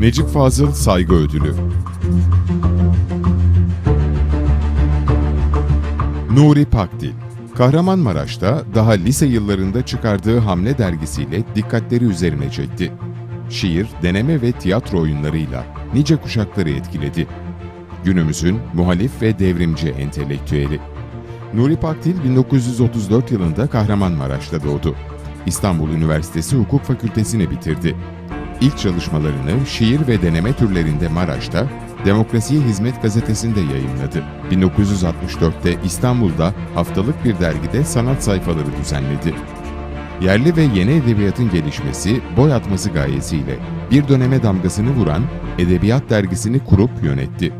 Necip Fazıl Saygı Ödülü Nuri Pakdil Kahramanmaraş'ta daha lise yıllarında çıkardığı Hamle dergisiyle dikkatleri üzerine çekti. Şiir, deneme ve tiyatro oyunlarıyla nice kuşakları etkiledi. Günümüzün muhalif ve devrimci entelektüeli. Nuri Pakdil 1934 yılında Kahramanmaraş'ta doğdu. İstanbul Üniversitesi Hukuk Fakültesini bitirdi. İlk çalışmalarını şiir ve deneme türlerinde Maraş'ta, Demokrasiye Hizmet gazetesinde yayımladı. 1964'te İstanbul'da haftalık bir dergide sanat sayfaları düzenledi. Yerli ve yeni edebiyatın gelişmesi, boy atması gayesiyle bir döneme damgasını vuran Edebiyat Dergisi'ni kurup yönetti.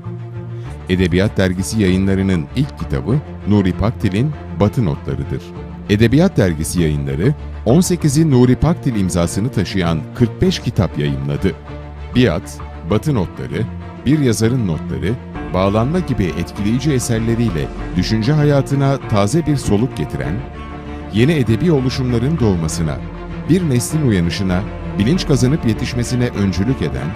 Edebiyat Dergisi yayınlarının ilk kitabı Nuri Pakdil'in Batı Notları'dır. Edebiyat Dergisi yayınları 18'i Nuri Pakdil imzasını taşıyan 45 kitap yayımladı. Biat, Batı Notları, Bir Yazarın Notları, Bağlanma gibi etkileyici eserleriyle düşünce hayatına taze bir soluk getiren, yeni edebi oluşumların doğmasına, bir neslin uyanışına, bilinç kazanıp yetişmesine öncülük eden,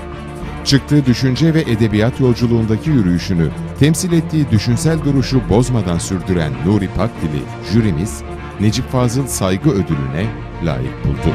çıktığı düşünce ve edebiyat yolculuğundaki yürüyüşünü, temsil ettiği düşünsel duruşu bozmadan sürdüren Nuri Pakdil'i jürimiz Necip Fazıl Saygı Ödülü'ne layık buldu.